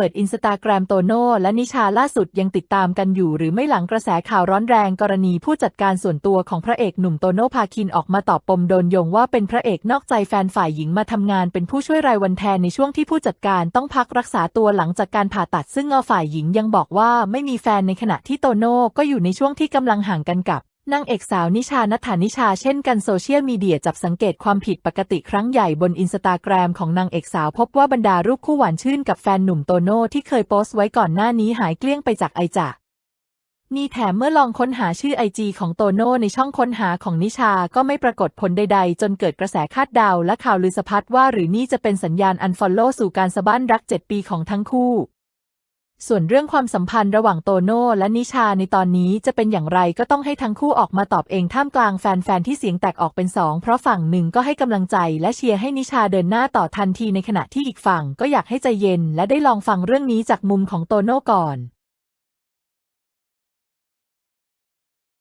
เปิดอินสตาแกรมโตโน่และนิชาล่าสุดยังติดตามกันอยู่หรือไม่หลังกระแสข่าวร้อนแรงกรณีผู้จัดการส่วนตัวของพระเอกหนุ่มโตโน่พาคินออกมาตอบปมโดนโยงว่าเป็นพระเอกนอกใจแฟนฝ่ายหญิงมาทำงานเป็นผู้ช่วยรายวันแทนในช่วงที่ผู้จัดการต้องพักรักษาตัวหลังจากการผ่าตัดซึ่งเอาฝ่ายหญิงยังบอกว่าไม่มีแฟนในขณะที่โตโน่ก็อยู่ในช่วงที่กำลังห่างกันกับ นางเอกสาวนิชานัฐานิชาเช่นกันโซเชียลมีเดียจับสังเกตความผิดปกติครั้งใหญ่บนอินสตาแกรมของนางเอกสาวพบว่าบรรดารูปคู่หวานชื่นกับแฟนหนุ่มโตโน่ที่เคยโพสต์ไว้ก่อนหน้านี้หายเกลี้ยงไปจากไอจ่านี่แถมเมื่อลองค้นหาชื่อไอจีของโตโน่ในช่องค้นหาของนิชาก็ไม่ปรากฏผลใดๆ จนเกิดกระแสคาดเดาและข่าวลือสะพัดว่าหรือนี่จะเป็นสัญญาณอันฟอลโล่สู่การสะบั้นรัก 7 ปีของทั้งคู่ ส่วนเรื่องความสัมพันธ์ระหว่างโตโน่และนิชาในตอนนี้จะเป็นอย่างไรก็ต้องให้ทั้งคู่ออกมาตอบเองท่ามกลางแฟนๆที่เสียงแตกออกเป็นสองเพราะฝั่งหนึ่งก็ให้กำลังใจและเชียร์ให้นิชาเดินหน้าต่อทันทีในขณะที่อีกฝั่งก็อยากให้ใจเย็นและได้ลองฟังเรื่องนี้จากมุมของโตโน่ก่อน